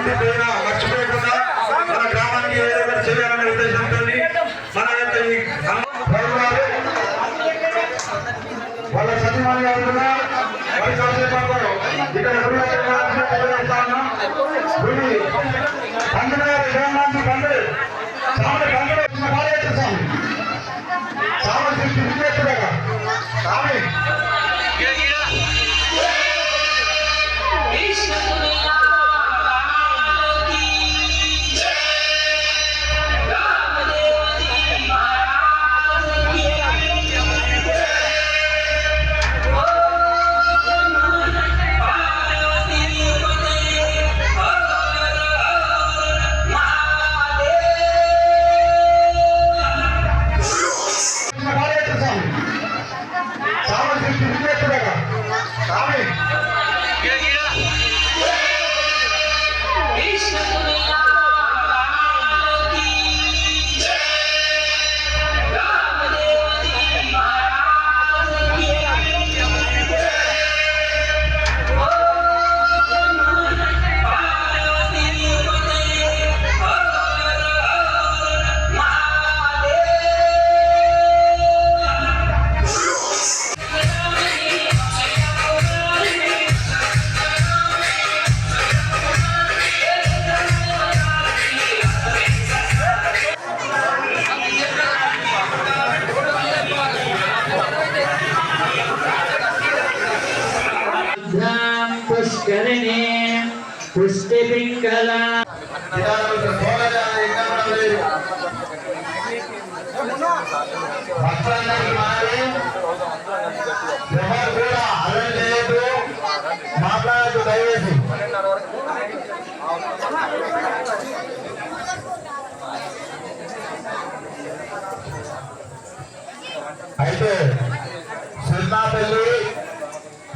ఉన్నటువంటి ఉండి మర్చిపోకుండా మన గ్రామానికి ఏదైనా చేయాలనే ఉద్దేశంతో మన యొక్క ఈ ప్రభువారు వాళ్ళ సత్యమాని గారు మరి కాసేపు ఇక్కడ గుడి పండుగ ధరణి పుష్టి పింగళ మాట్లాడదు దయవేసి అయితే చిన్నపల్లి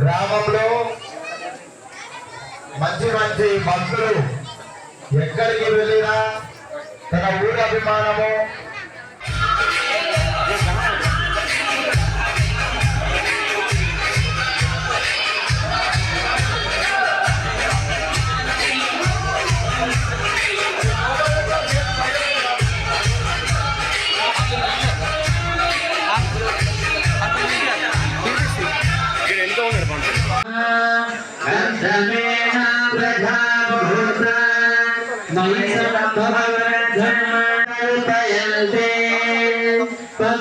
గ్రామంలో మంచి మంచి భక్తులు ఎక్కడికి వెళ్ళినా తన ఊరి అభిమానము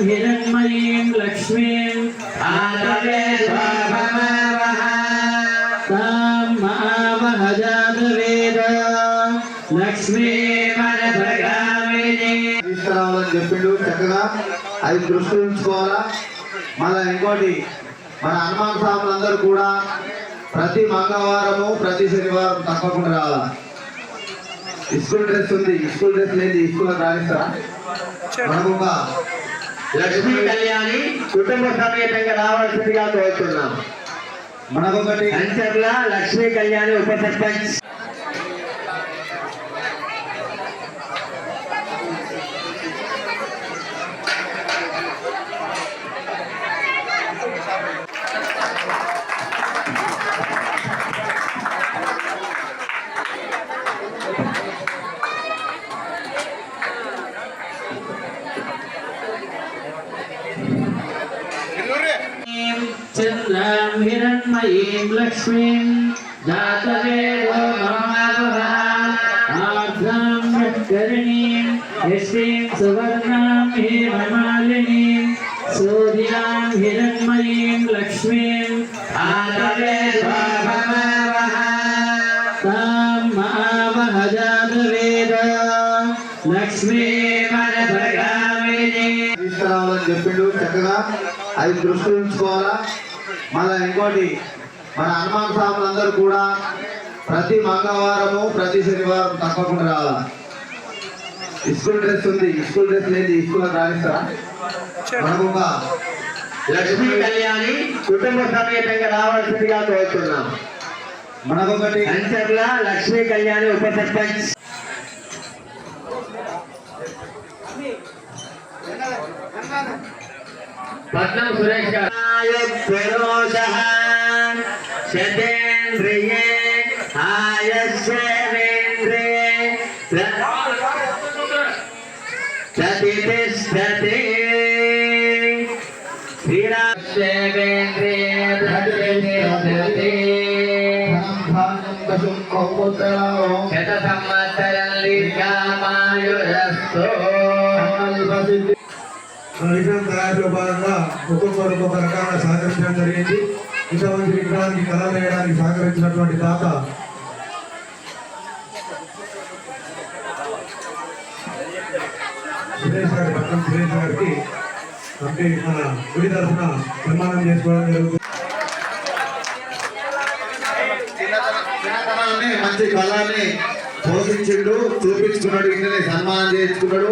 హేమమాలినీం సూర్యాం హిరణ్మయీం లక్ష్మీం ఆతవేదో తాం మహావహ జాతవేద లక్ష్మీ తీసుకురావాలని చెప్పిండు చక్కగా అది దృష్టి ఉంచుకోవాలా మళ్ళీ ఇంకోటి మన హనుమాన్ స్వాములందరూ కూడా ప్రతి మంగళవారము ప్రతి శనివారం తప్పకుండా రావాలా? స్కూల్ డ్రెస్ ఉంది స్కూల్ డ్రెస్ లేదు స్కూల్ రాణిస్తారా? మనకు ఒక లక్ష్మీ కళ్యాణి కుటుంబ సమేతంగా రావాల్సిందిగా కోరుతున్నాం. మనకొకటి. కంచర్ల లక్ష్మీ కళ్యాణి ఉప సర్పంచ్ చంద్రాం హిరణ్మయీం లక్ష్మీం జాతవేదో ఆర్ద్రాం కరణీం యశ్రీం సువర్ణాం హేమమాలినీం సూర్యాం హిరణ్మయీం లక్ష్మీం ఆతవేదో తాం మహావహ లక్ష్మీ తీసుకురావాలని చెప్పిండు చక్కగా అది దృష్టి ఉంచుకోవాలా? మళ్ళీ ఇంకోటి మన హనుమాన్ స్వాములందరూ కూడా ప్రతి మంగళవారము ప్రతి శనివారం తప్పకుండా రావాలా. స్కూల్ డ్రెస్ ఉంది. స్కూల్ డ్రెస్ లేదు స్కూల్ రాణిస్తారా మనకు ఒక లక్ష్మీ కళ్యాణి కుటుంబ సమేతంగా రావాల్సిందిగా కోరుతున్నాం. మనకొకటి కంచర్ల లక్ష్మీ కళ్యాణి ఉప సర్పంచ్. పట్నం సురేష్ గారు. ఆయస్యేంద్రే ప్రతిష్టతే. శ్రీరామేంద్రే శత సంవత్సరం దీర్ఘమాయురస్తో విగ్రహం తయారీలో భాగంగా ఒక్కొక్కరు ఒక్కొక్క రకాల సహకరించడం జరిగింది. ఇంతమంది విగ్రహానికి కళ వేయడానికి సహకరించినటువంటి తాత. సురేష్ గారి పట్నం సురేష్ గారికి అంటే మన గుడి తరఫున నిర్మాణం చేసుకోవడం జరుగుతుంది. మంచి కళాన్ని పోషించిండు చూపించుకున్నాడు ఇంటనే సన్మానం చేసుకున్నాడు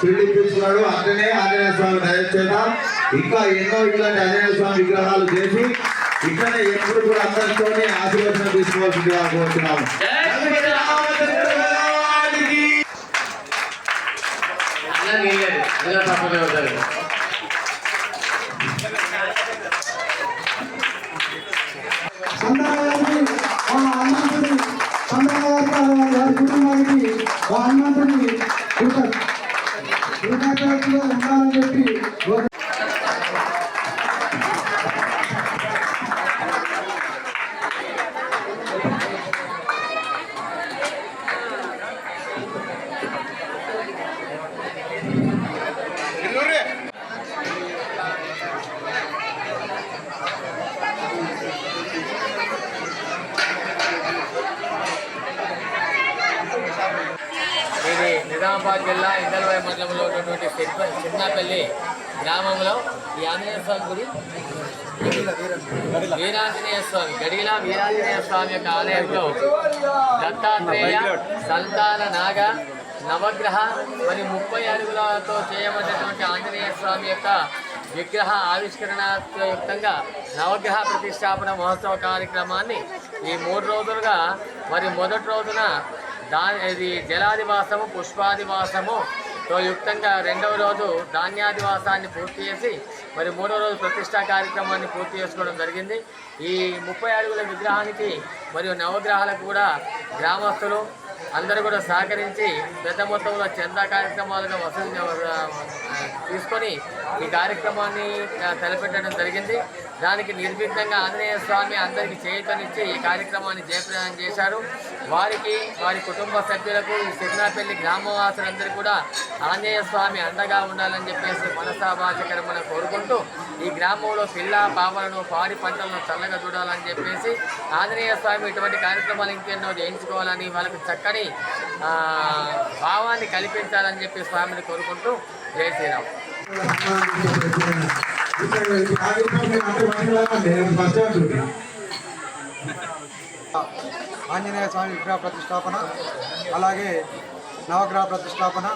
పిలిపించుకున్నాడు. అట్లనే ఆంజనేయ స్వామి దయచేత ఇంకా ఎన్నో ఇట్లాంటి ఆంజనేయ స్వామి విగ్రహాలు చేసి ఇట్లనే ఎప్పుడు కూడా అందరితోనే ఆశీర్వచనం తీసుకోవాల్సిందిగా కోరుతున్నాము. అలా నీలేదు అలా నిజామాబాద్ జిల్లా ఇందలవాయి మండలంలో ఉన్నటువంటి చిన్నపల్లి గ్రామంలో ఈ ఆంజనేయ స్వామి గుడి వీరాంజనేయ స్వామి గడిగిల వీరాంజనేయ స్వామి యొక్క ఆలయంలో దత్తాత్రేయ సంతాన నాగ నవగ్రహ మరి ముప్పై అడుగులతో చేయబడినటువంటి ఆంజనేయ స్వామి యొక్క విగ్రహ ఆవిష్కరణయుక్తంగా నవగ్రహ ప్రతిష్టాపన మహోత్సవ కార్యక్రమాన్ని ఈ మూడు రోజులుగా మరి మొదటి రోజున దాని ఇది జలాదివాసము పుష్పాదివాసము. తో యుక్తంగా రెండవ రోజు ధాన్యాదివాసాన్ని పూర్తి చేసి మరి మూడవ రోజు ప్రతిష్టా కార్యక్రమాన్ని పూర్తి చేసుకోవడం జరిగింది. ఈ ముప్పై అడుగుల విగ్రహానికి మరియు నవగ్రహాలకు కూడా గ్రామస్తులు అందరూ కూడా సహకరించి పెద్ద మొత్తంలో చందా కార్యక్రమాలుగా వసూలు తీసుకొని ఈ కార్యక్రమాన్ని తలపెట్టడం జరిగింది. దానికి నిర్విఘ్నంగా ఆంజనేయ స్వామి అందరికీ చేయుతనిచ్చి ఈ కార్యక్రమాన్ని జయప్రదం చేశారు. వారికి వారి కుటుంబ సభ్యులకు ఈ సిరినాపల్లి గ్రామవాసులందరూ కూడా ఆంజనేయ స్వామి అండగా ఉండాలని చెప్పేసి మనసాభాషకరమని కోరుకుంటూ ఈ గ్రామంలో పిల్ల పాపలను పాడి పంటలను చల్లగా చూడాలని చెప్పేసి ఆంజనేయ స్వామి ఇటువంటి కార్యక్రమాలు ఇంకెన్నో చేయించుకోవాలని వాళ్ళకు చక్కని భావాన్ని కల్పించాలని చెప్పి స్వామిని కోరుకుంటూ జై శ్రీరామ్. ఇక్కడ ఈ కార్యక్రమం అంటే మహిళలండి, నేను ఫస్ట్ అంటుంది. ఆంజనేయ స్వామి విగ్రహ ప్రతిష్టాపన అలాగే నవగ్రహ ప్రతిష్టాపన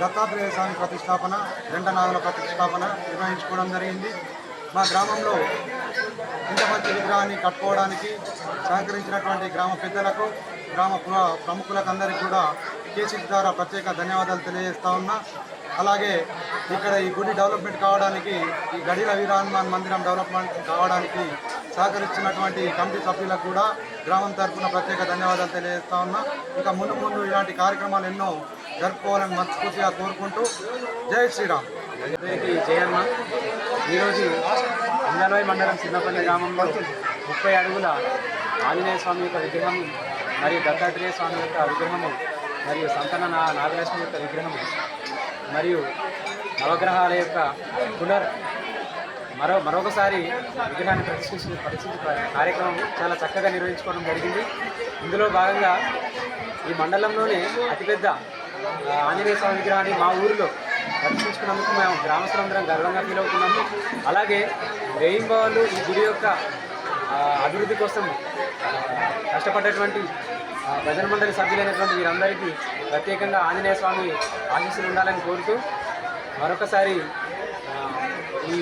దత్తాత్రేయ స్వామి ప్రతిష్టాపన రెండ నాగుల ప్రతిష్టాపన నిర్వహించుకోవడం జరిగింది. మా గ్రామంలో ఇంత మంచి విగ్రహాన్ని కట్టుకోవడానికి సహకరించినటువంటి గ్రామ పెద్దలకు గ్రామ ప్రముఖులకు అందరికీ కూడా కేసీ ద్వారా ప్రత్యేక ధన్యవాదాలు తెలియజేస్తా ఉన్నా. అలాగే ఇక్కడ ఈ గుడి డెవలప్మెంట్ కావడానికి ఈ గడిల వీరాహనుమాన్ మందిరం డెవలప్మెంట్ కావడానికి సహకరించినటువంటి కమిటీ సభ్యులకు కూడా గ్రామం తరఫున ప్రత్యేక ధన్యవాదాలు తెలియజేస్తా ఉన్నా. ఇంకా ముందు ముందు ఇలాంటి కార్యక్రమాలు ఎన్నో జరుపుకోవాలని మనస్ఫూర్తిగా కోరుకుంటూ జై శ్రీరామ్. అందరికీ ఈరోజు ఇందలోయ మండలం చిన్నపల్లి గ్రామంలో ముప్పై అడుగుల ఆంజనేయ స్వామి యొక్క విగ్రహము మరియు దత్తాత్రేయ స్వామి యొక్క విగ్రహము మరియు సంతన నా నాగలక్ష్మి యొక్క విగ్రహము మరియు నవగ్రహాల యొక్క పునర్ మరో మరొకసారి విగ్రహాన్ని ప్రతిష్ఠించిన పరిస్థితి కార్యక్రమం చాలా చక్కగా నిర్వహించుకోవడం జరిగింది. ఇందులో భాగంగా ఈ మండలంలోనే అతిపెద్ద ఆంజనేయ స్వామి విగ్రహాన్ని మా ఊరిలో ప్రదర్శించుకున్నందుకు మేము గ్రామస్తులందరం గర్వంగా ఫీల్ అవుతున్నాము. అలాగే రెయిన్బోలు ఈ గుడి యొక్క అభివృద్ధి కోసం ఆ, కష్టపడ్డటువంటి భజన మండలి సభ్యులైనటువంటి వీరందరికీ ప్రత్యేకంగా ఆంజనేయ స్వామి ఆశీస్సులు ఉండాలని కోరుతూ మరొకసారి ఈ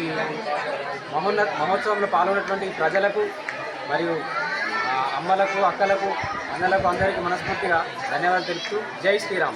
మహోన్న మహోత్సవంలో పాల్గొన్నటువంటి ప్రజలకు మరియు అమ్మలకు అక్కలకు అన్నలకు అందరికీ మనస్ఫూర్తిగా ధన్యవాదాలు తెలుపుతూ జై శ్రీరామ్.